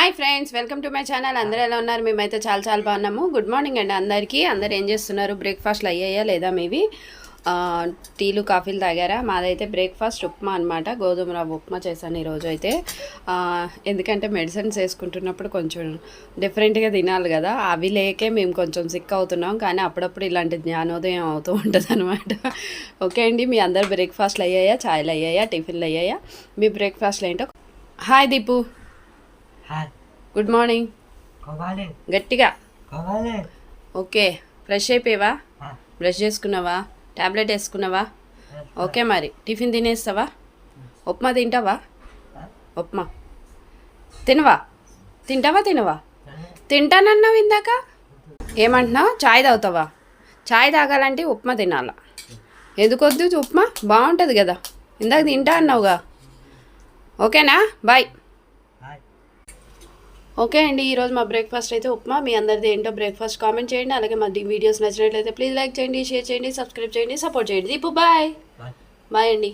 Hi friends welcome to my channel అందరూ ఎలా ఉన్నారు? మేమైతే చాలా చాలా బాగున్నాము. గుడ్ మార్నింగ్ అండి అందరికీ. అందరు ఏం చేస్తున్నారు? బ్రేక్ఫాస్ట్లు అయ్యాయా లేదా మీవి టీలు కాఫీలు తాగారా? మాదైతే బ్రేక్ఫాస్ట్ ఉప్మా అనమాట గోధుమ రవ్వ ఉప్మా చేశాను ఈరోజు అయితే. ఎందుకంటే మెడిసిన్స్ వేసుకుంటున్నప్పుడు కొంచెం డిఫరెంట్గా తినాలి కదా. అవి లేకే మేము కొంచెం సిక్ అవుతున్నాం. కానీ అప్పుడప్పుడు ఇలాంటి జ్ఞానోదయం అవుతూ ఉంటుంది అనమాట ఓకే అండి. మీ అందరు బ్రేక్ఫాస్ట్లు అయ్యాయా? చాయ్లు అయ్యాయా? టిఫిన్లు అయ్యాయా? మీ బ్రేక్ఫాస్ట్లు ఏంటో? హాయ్ దీపు గుడ్ మార్నింగ్ గట్టిగా. ఓకే ఫ్రెష్ అయిపోయావా? బ్రష్ చేసుకున్నావా? ట్యాబ్లెట్ వేసుకున్నావా? ఓకే మరి టిఫిన్ తినేస్తావా? ఉప్మా తింటావా? ఉప్మా. తినవా? తింటావా తినవా? తింటానన్నావు ఇందాక? ఏమంటున్నావు? చాయ్ తాగుతావా? చాయ్ తాగాలంటే ఉప్మా తినాలా? ఎందుకొద్దు ఉప్మా? బాగుంటుంది కదా. ఇందాక తింటా అన్నావుగా. ఓకేనా? బాయ్. ఓకే అండి ఈరోజు మా బ్రేక్ఫాస్ట్ అయితే ఉప్మా. మీ అందరిది ఏంటో బ్రేక్ఫాస్ట్ కామెంట్ చేయండి అలాగే మా వీడియోస్ నచ్చినట్లయితే ప్లీజ్ లైక్ చేయండి షేర్ చేయండి సబ్స్క్రైబ్ చేయండి సపోర్ట్ చేయండి. దీపు బాయ్ బాయ్ బాయ్ అండి.